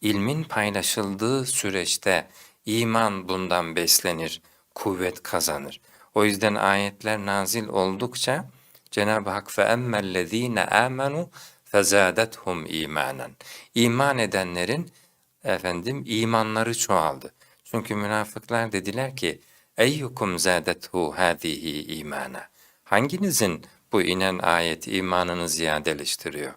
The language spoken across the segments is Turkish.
ilmin paylaşıldığı süreçte iman bundan beslenir, kuvvet kazanır. O yüzden ayetler nazil oldukça Cenab-ı Hak فَاَمَّا الَّذ۪ينَ آمَنُوا فَزَادَتْهُمْ imanen. İman edenlerin efendim imanları çoğaldı. Çünkü münafıklar dediler ki eyyukum zâdethu hâzihi imana. Hanginizin bu inen ayet imanını ziyadeleştiriyor?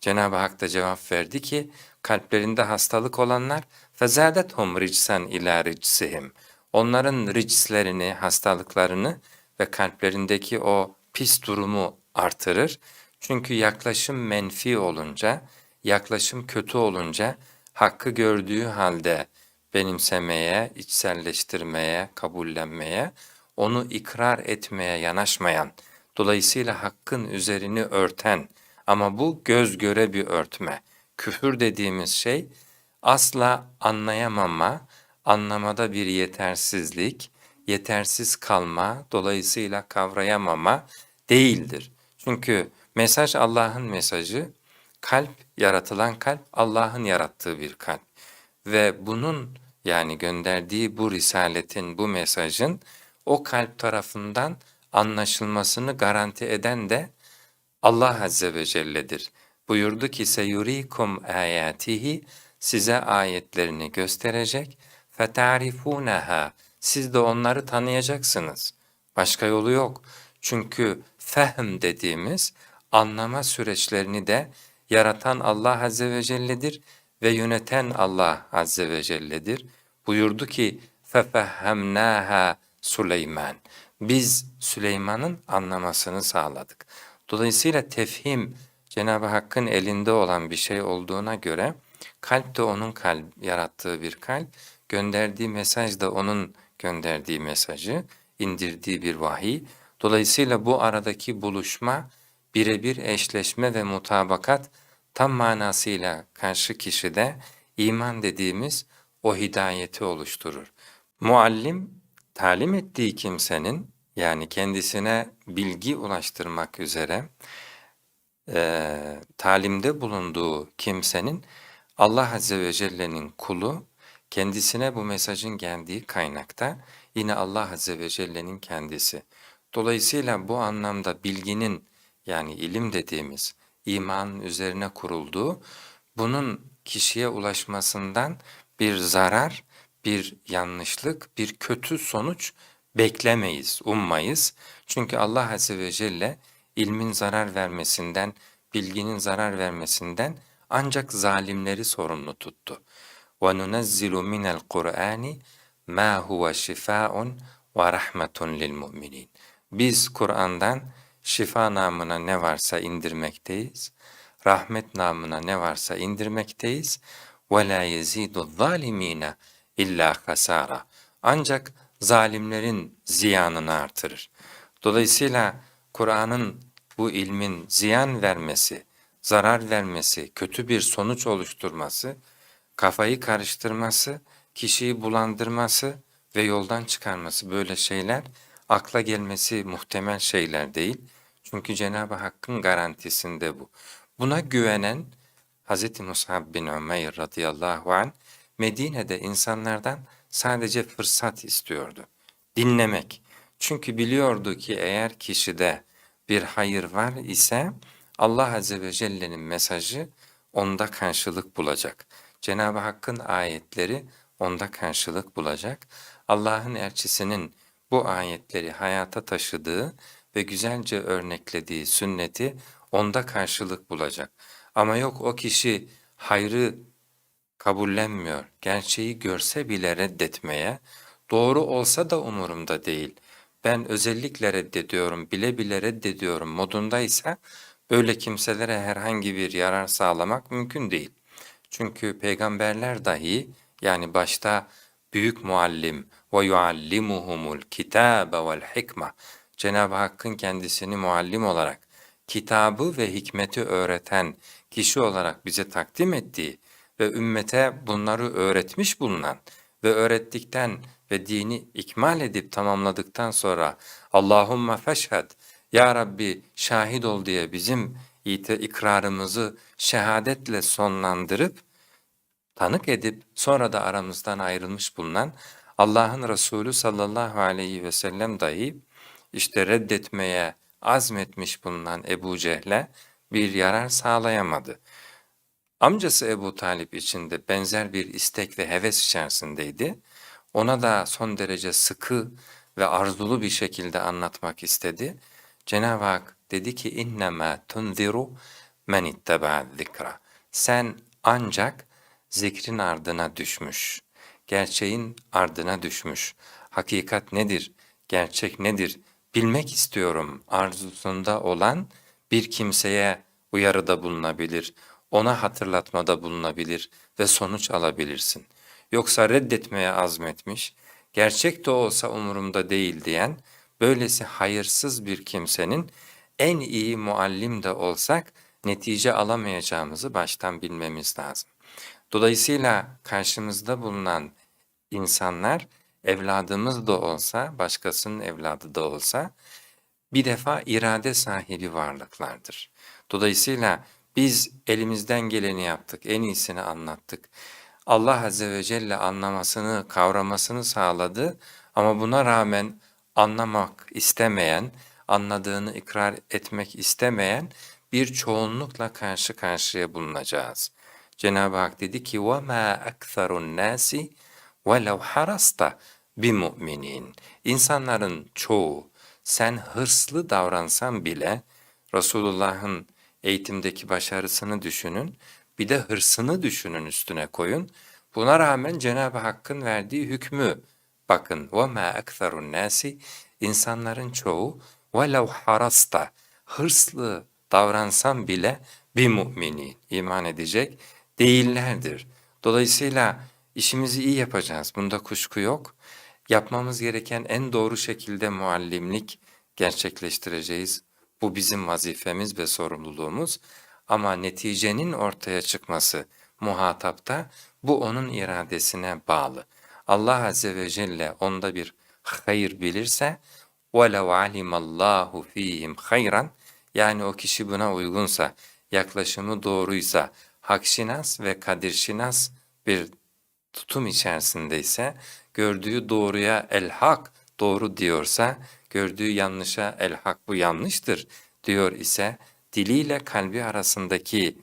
Cenab-ı Hak da cevap verdi ki kalplerinde hastalık olanlar fezâdethum ricsen ilâ ricsihim. Onların ricslerini, hastalıklarını ve kalplerindeki o pis durumu artırır. Çünkü yaklaşım menfi olunca, yaklaşım kötü olunca hakkı gördüğü halde benimsemeye, içselleştirmeye, kabullenmeye, onu ikrar etmeye yanaşmayan, dolayısıyla hakkın üzerini örten ama bu göz göre bir örtme. Küfür dediğimiz şey asla anlayamama, anlamada bir yetersizlik, yetersiz kalma, dolayısıyla kavrayamama değildir. Çünkü mesaj Allah'ın mesajı, kalp, yaratılan kalp Allah'ın yarattığı bir kalp. Ve bunun yani gönderdiği bu risaletin, bu mesajın o kalp tarafından anlaşılmasını garanti eden de Allah Azze ve Celle'dir buyurdu ki seyurikum ayatihi size ayetlerini gösterecek fetarifunaha siz de onları tanıyacaksınız. Başka yolu yok. Çünkü fehm dediğimiz anlama süreçlerini de yaratan Allah Azze ve Celle'dir ve yöneten Allah Azze ve Celle'dir. Buyurdu ki fefehhemnâhâ Süleyman. Biz Süleyman'ın anlamasını sağladık. Dolayısıyla tefhim Cenab-ı Hakk'ın elinde olan bir şey olduğuna göre kalp de onun kalp, yarattığı bir kalp, gönderdiği mesaj da onun gönderdiği mesajı, indirdiği bir vahiy. Dolayısıyla bu aradaki buluşma, birebir eşleşme ve mutabakat tam manasıyla karşı kişide iman dediğimiz o hidayeti oluşturur. Muallim, talim ettiği kimsenin yani kendisine bilgi ulaştırmak üzere e, talimde bulunduğu kimsenin Allah Azze ve Celle'nin kulu, kendisine bu mesajın geldiği kaynakta yine Allah Azze ve Celle'nin kendisi. Dolayısıyla bu anlamda bilginin yani ilim dediğimiz imanın üzerine kurulduğu, bunun kişiye ulaşmasından bir zarar, bir yanlışlık, bir kötü sonuç beklemeyiz, ummayız. Çünkü Allah Azze ve Celle ilmin zarar vermesinden, bilginin zarar vermesinden ancak zalimleri sorumlu tuttu. وَنُنَزِّلُ مِنَ الْقُرْآنِ مَا هُوَ شِفَاءٌ وَرَحْمَةٌ لِلْمُؤْمِنِينَ Biz Kur'an'dan şifa namına ne varsa indirmekteyiz, rahmet namına ne varsa indirmekteyiz. وَلَا يَزِيدُ الظَّالِم۪ينَ اِلَّا خَسَارًا Ancak zalimlerin ziyanını artırır. Dolayısıyla Kur'an'ın bu ilmin ziyan vermesi, zarar vermesi, kötü bir sonuç oluşturması, kafayı karıştırması, kişiyi bulandırması ve yoldan çıkarması böyle şeyler akla gelmesi muhtemel şeyler değil. Çünkü Cenab-ı Hakk'ın garantisinde bu. Buna güvenen Hz. Musab bin Ömeyr radıyallahu anh Medine'de insanlardan sadece fırsat istiyordu. Dinlemek. Çünkü biliyordu ki eğer kişide bir hayır var ise Allah Azze ve Celle'nin mesajı onda karşılık bulacak. Cenab-ı Hakk'ın ayetleri onda karşılık bulacak. Allah'ın elçisinin bu ayetleri hayata taşıdığı ve güzelce örneklediği sünneti onda karşılık bulacak. Ama yok o kişi hayrı kabullenmiyor, gerçeği görse bile reddetmeye, doğru olsa da umurumda değil, ben özellikle reddediyorum, bile bile reddediyorum modundaysa böyle kimselere herhangi bir yarar sağlamak mümkün değil. Çünkü peygamberler dahi yani başta büyük muallim ve yuallimuhumul kitabe vel hikme Cenab-ı Hakk'ın kendisini muallim olarak kitabı ve hikmeti öğreten kişi olarak bize takdim ettiği ve ümmete bunları öğretmiş bulunan ve öğrettikten ve dini ikmal edip tamamladıktan sonra Allahumma feşhed ya Rabbi şahit ol diye bizim ikrarımızı şehadetle sonlandırıp tanık edip sonra da aramızdan ayrılmış bulunan Allah'ın Resulü sallallahu aleyhi ve sellem dahi işte reddetmeye azmetmiş bulunan Ebu Cehle bir yarar sağlayamadı. Amcası Ebu Talip için de benzer bir istek ve heves içerisindeydi. Ona da son derece sıkı ve arzulu bir şekilde anlatmak istedi. Cenab-ı Hak dedi ki innema tunziru men ittaba zikra. Sen ancak zikrin ardına düşmüş, gerçeğin ardına düşmüş. Hakikat nedir? Gerçek nedir? Bilmek istiyorum arzusunda olan bir kimseye uyarıda bulunabilir, ona hatırlatmada bulunabilir ve sonuç alabilirsin. Yoksa reddetmeye azmetmiş, gerçek de olsa umurumda değil diyen, böylesi hayırsız bir kimsenin en iyi muallim de olsak netice alamayacağımızı baştan bilmemiz lazım. Dolayısıyla karşımızda bulunan insanlar evladımız da olsa, başkasının evladı da olsa bir defa irade sahibi varlıklardır. Dolayısıyla biz elimizden geleni yaptık, en iyisini anlattık. Allah Azze ve Celle anlamasını, kavramasını sağladı ama buna rağmen anlamak istemeyen, anladığını ikrar etmek istemeyen bir çoğunlukla karşı karşıya bulunacağız. Cenab-ı Hak dedi ki وَمَا أَكْثَرُ النَّاسِ وَلَوْ حَرَصْتَ بِمُؤْمِنِينَ İnsanların çoğu sen hırslı davransan bile Resulullah'ın eğitimdeki başarısını düşünün, bir de hırsını düşünün üstüne koyun. Buna rağmen Cenab-ı Hakk'ın verdiği hükmü bakın وَمَا أَكْثَرُ النَّاسِ insanların çoğu وَلَوْ harasta hırslı davransan bile bir mümini iman edecek değillerdir. Dolayısıyla işimizi iyi yapacağız. Bunda kuşku yok. Yapmamız gereken en doğru şekilde muallimlik gerçekleştireceğiz. Bu bizim vazifemiz ve sorumluluğumuz. Ama neticenin ortaya çıkması muhatapta bu onun iradesine bağlı. Allah Azze ve Celle onda bir hayır bilirse وَلَوْ عَلِمَ اللّٰهُ ف۪يهِمْ خَيْرًا Yani o kişi buna uygunsa, yaklaşımı doğruysa, hakşinas ve kadirşinas bir tutum içerisindeyse, gördüğü doğruya el hak doğru diyorsa, gördüğü yanlışa el hak bu yanlıştır diyor ise, diliyle kalbi arasındaki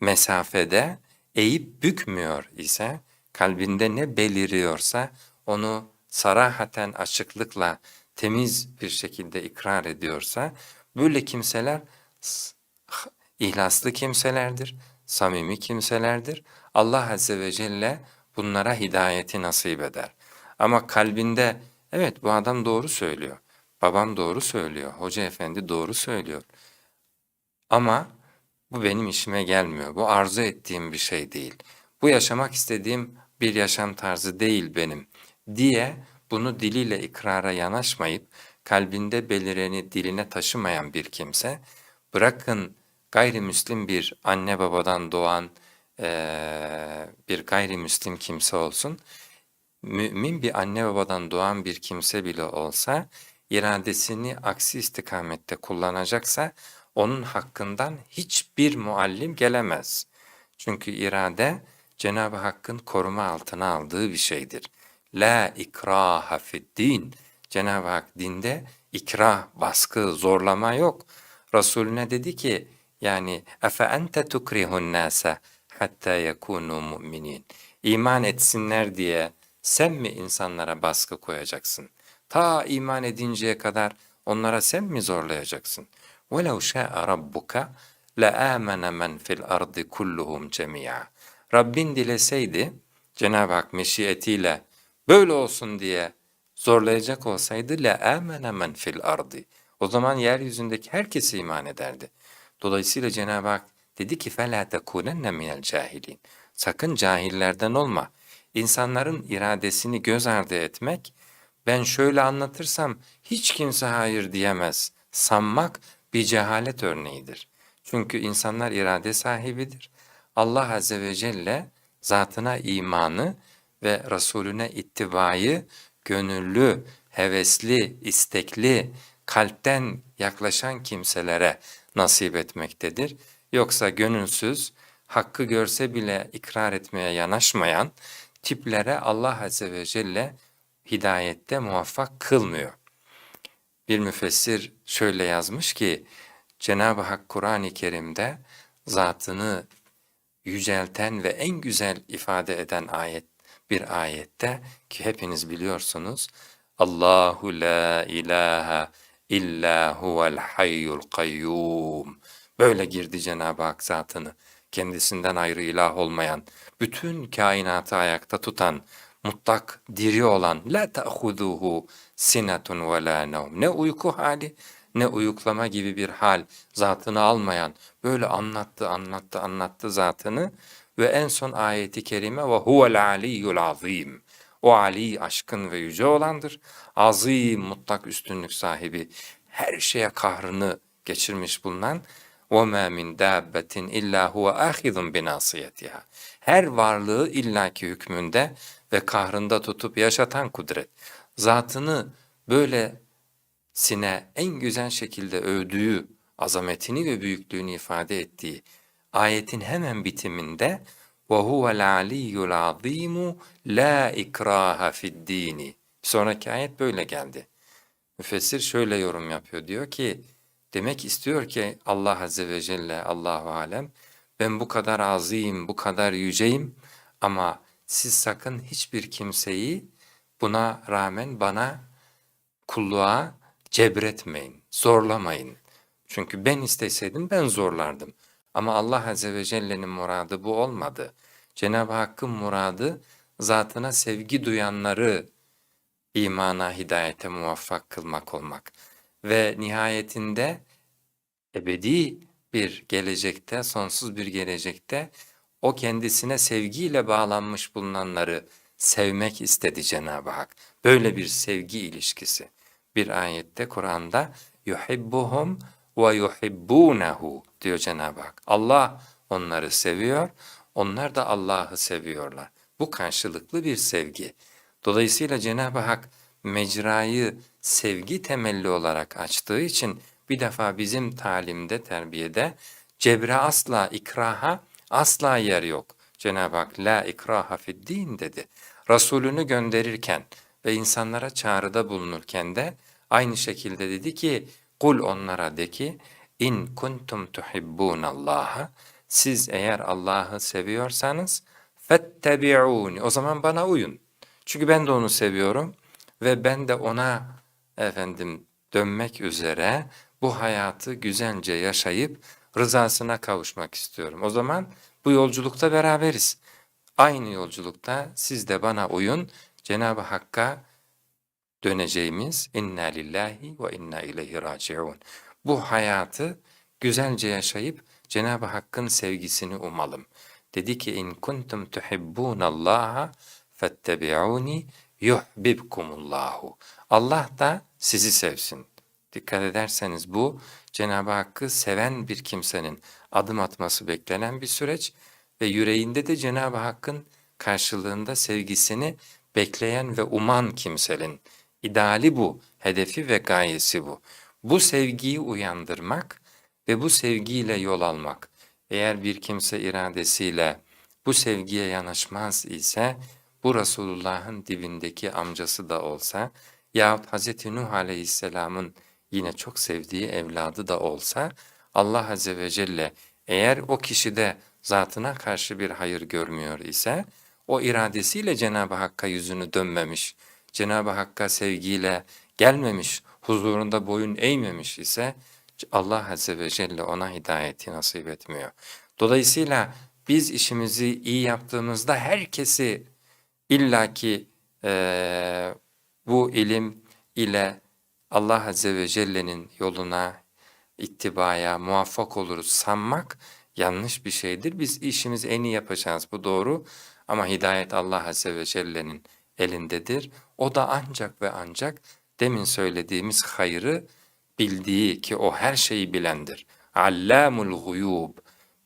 mesafede eğip bükmüyor ise, kalbinde ne beliriyorsa onu sarahaten açıklıkla temiz bir şekilde ikrar ediyorsa, böyle kimseler ihlaslı kimselerdir, samimi kimselerdir. Allah Azze ve Celle bunlara hidayeti nasip eder. Ama kalbinde evet bu adam doğru söylüyor, babam doğru söylüyor, hoca efendi doğru söylüyor. Ama bu benim işime gelmiyor, bu arzu ettiğim bir şey değil. Bu yaşamak istediğim bir yaşam tarzı değil benim diye bunu diliyle ikrara yanaşmayıp kalbinde belireni diline taşımayan bir kimse, bırakın gayrimüslim bir anne babadan doğan e, bir gayrimüslim kimse olsun, mümin bir anne babadan doğan bir kimse bile olsa, iradesini aksi istikamette kullanacaksa, onun hakkından hiçbir muallim gelemez. Çünkü irade, Cenab-ı Hakk'ın koruma altına aldığı bir şeydir. La ikraha din. Cenab-ı Hak dinde ikrah, baskı, zorlama yok. Resulüne dedi ki yani efe ente tukrihun nase hatta yekunu mu'minin. İman etsinler diye sen mi insanlara baskı koyacaksın? Ta iman edinceye kadar onlara sen mi zorlayacaksın? وَلَوْ شَاءَ رَبُّكَ لَآمَنَ مَنْ فِي الْأَرْضِ كُلُّهُمْ جَمِيعًا Rabbin dileseydi, Cenab-ı Hak meşiyetiyle böyle olsun diye zorlayacak olsaydı la amene men fil ardi. O zaman yeryüzündeki herkes iman ederdi. Dolayısıyla Cenab-ı Hak dedi ki فَلَا تَكُونَنَّ مِنَ الْجَاهِلِينَ Sakın cahillerden olma. İnsanların iradesini göz ardı etmek, ben şöyle anlatırsam hiç kimse hayır diyemez. Sanmak bir cehalet örneğidir. Çünkü insanlar irade sahibidir. Allah Azze ve Celle zatına imanı ve Resulüne ittibayı gönüllü, hevesli, istekli, kalpten yaklaşan kimselere nasip etmektedir. Yoksa gönülsüz, hakkı görse bile ikrar etmeye yanaşmayan tiplere Allah Azze ve Celle hidayette muvaffak kılmıyor. Bir müfessir şöyle yazmış ki, Cenab-ı Hak Kur'an-ı Kerim'de zatını yücelten ve en güzel ifade eden ayet bir ayette ki hepiniz biliyorsunuz Allahu la ilahe illa huvel hayyul kayyum. Böyle girdi Cenab-ı Hak zatını kendisinden ayrı ilah olmayan bütün kainatı ayakta tutan mutlak diri olan la ta'khuduhu sinetun ve la nevm ne uyku hali ne uyuklama gibi bir hal zatını almayan böyle anlattı anlattı anlattı zatını ve en son ayeti kerime ve huvel aliyyul azim o Ali aşkın ve yüce olandır. Azim mutlak üstünlük sahibi her şeye kahrını geçirmiş bulunan وَمَا مِنْ دَابَّةٍ اِلَّا هُوَ آخِذٌ بِنَاصِيَتِهَا Her varlığı illaki hükmünde ve kahrında tutup yaşatan kudret. Zatını böyle sine en güzel şekilde övdüğü, azametini ve büyüklüğünü ifade ettiği ayetin hemen bitiminde وَهُوَ الْعَلِيُّ الْعَظِيمُ لَا اِكْرَاهَ فِي الدِّينِ Sonraki ayet böyle geldi. Müfessir şöyle yorum yapıyor. Diyor ki, demek istiyor ki Allah Azze ve Celle, Allahu Alem, ben bu kadar azim, bu kadar yüceyim ama siz sakın hiçbir kimseyi buna rağmen bana kulluğa cebretmeyin, zorlamayın. Çünkü ben isteseydim ben zorlardım. Ama Allah Azze ve Celle'nin muradı bu olmadı. Cenab-ı Hakk'ın muradı zatına sevgi duyanları imana, hidayete muvaffak kılmak olmak. Ve nihayetinde ebedi bir gelecekte, sonsuz bir gelecekte o kendisine sevgiyle bağlanmış bulunanları sevmek istedi Cenab-ı Hak. Böyle bir sevgi ilişkisi. Bir ayette Kur'an'da yuhibbuhum ve yuhibbunehu diyor Cenab-ı Hak. Allah onları seviyor, onlar da Allah'ı seviyorlar. Bu karşılıklı bir sevgi. Dolayısıyla Cenab-ı Hak mecrayı sevgi temelli olarak açtığı için bir defa bizim talimde, terbiyede cebre asla, ikraha asla yer yok. Cenab-ı Hak la ikraha din dedi. Resulünü gönderirken ve insanlara çağrıda bulunurken de aynı şekilde dedi ki kul onlara de ki in kuntum tuhibbunallaha siz eğer Allah'ı seviyorsanız fettebi'uni o zaman bana uyun. Çünkü ben de onu seviyorum ve ben de ona efendim dönmek üzere bu hayatı güzelce yaşayıp rızasına kavuşmak istiyorum. O zaman bu yolculukta beraberiz. Aynı yolculukta siz de bana uyun. Cenab-ı Hakk'a döneceğimiz inna lillahi ve inna ileyhi raciun. Bu hayatı güzelce yaşayıp Cenab-ı Hakk'ın sevgisini umalım. Dedi ki in kuntum tuhibbunallaha fettebi'uni yuhbibkumullahu. Allah da sizi sevsin. Dikkat ederseniz bu Cenab-ı Hakk'ı seven bir kimsenin adım atması beklenen bir süreç ve yüreğinde de Cenab-ı Hakk'ın karşılığında sevgisini bekleyen ve uman kimsenin ideali bu, hedefi ve gayesi bu. Bu sevgiyi uyandırmak ve bu sevgiyle yol almak. Eğer bir kimse iradesiyle bu sevgiye yanaşmaz ise bu Resulullah'ın dibindeki amcası da olsa yahut Hz. Nuh Aleyhisselam'ın yine çok sevdiği evladı da olsa Allah Azze ve Celle eğer o kişide zatına karşı bir hayır görmüyor ise o iradesiyle Cenab-ı Hakk'a yüzünü dönmemiş, Cenab-ı Hakk'a sevgiyle gelmemiş, huzurunda boyun eğmemiş ise Allah Azze ve Celle ona hidayeti nasip etmiyor. Dolayısıyla biz işimizi iyi yaptığımızda herkesi illaki e, bu ilim ile Allah Azze ve Celle'nin yoluna, ittibaya muvaffak oluruz sanmak yanlış bir şeydir. Biz işimizi en iyi yapacağız bu doğru ama hidayet Allah Azze ve Celle'nin elindedir. O da ancak ve ancak demin söylediğimiz hayrı bildiği ki o her şeyi bilendir. Allamul guyub.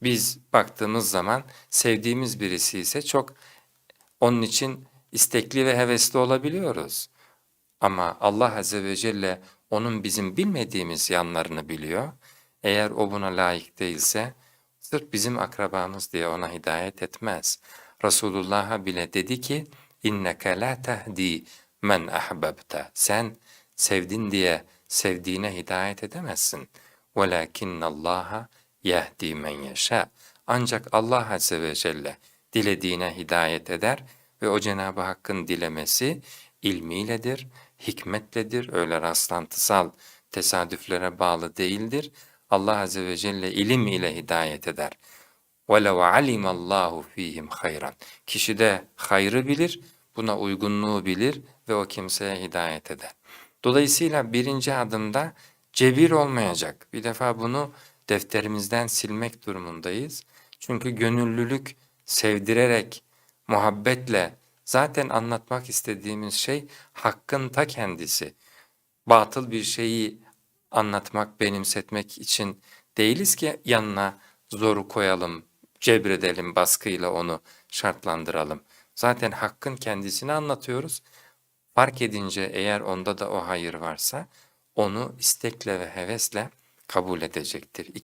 Biz baktığımız zaman sevdiğimiz birisi ise çok onun için istekli ve hevesli olabiliyoruz. Ama Allah Azze ve Celle onun bizim bilmediğimiz yanlarını biliyor. Eğer o buna layık değilse Sırf bizim akrabamız diye ona hidayet etmez. Resulullah'a bile dedi ki inneke la tehdi men ahbabta. Sen sevdin diye sevdiğine hidayet edemezsin. وَلَكِنَّ اللّٰهَ يَهْدِي مَنْ يَشَاءُ Ancak Allah Azze ve Celle dilediğine hidayet eder ve o Cenab-ı Hakk'ın dilemesi ilmiyledir, hikmetledir, öyle rastlantısal tesadüflere bağlı değildir. Allah Azze ve Celle ilim ile hidayet eder. وَلَوْ عَلِمَ اللّٰهُ ف۪يهِمْ خَيْرًا Kişi de hayrı bilir, buna uygunluğu bilir ve o kimseye hidayet eder. Dolayısıyla birinci adımda cebir olmayacak. Bir defa bunu defterimizden silmek durumundayız. Çünkü gönüllülük sevdirerek, muhabbetle zaten anlatmak istediğimiz şey hakkın ta kendisi. Batıl bir şeyi anlatmak, benimsetmek için değiliz ki yanına zoru koyalım, cebredelim, baskıyla onu şartlandıralım. Zaten hakkın kendisini anlatıyoruz. Fark edince eğer onda da o hayır varsa onu istekle ve hevesle kabul edecektir.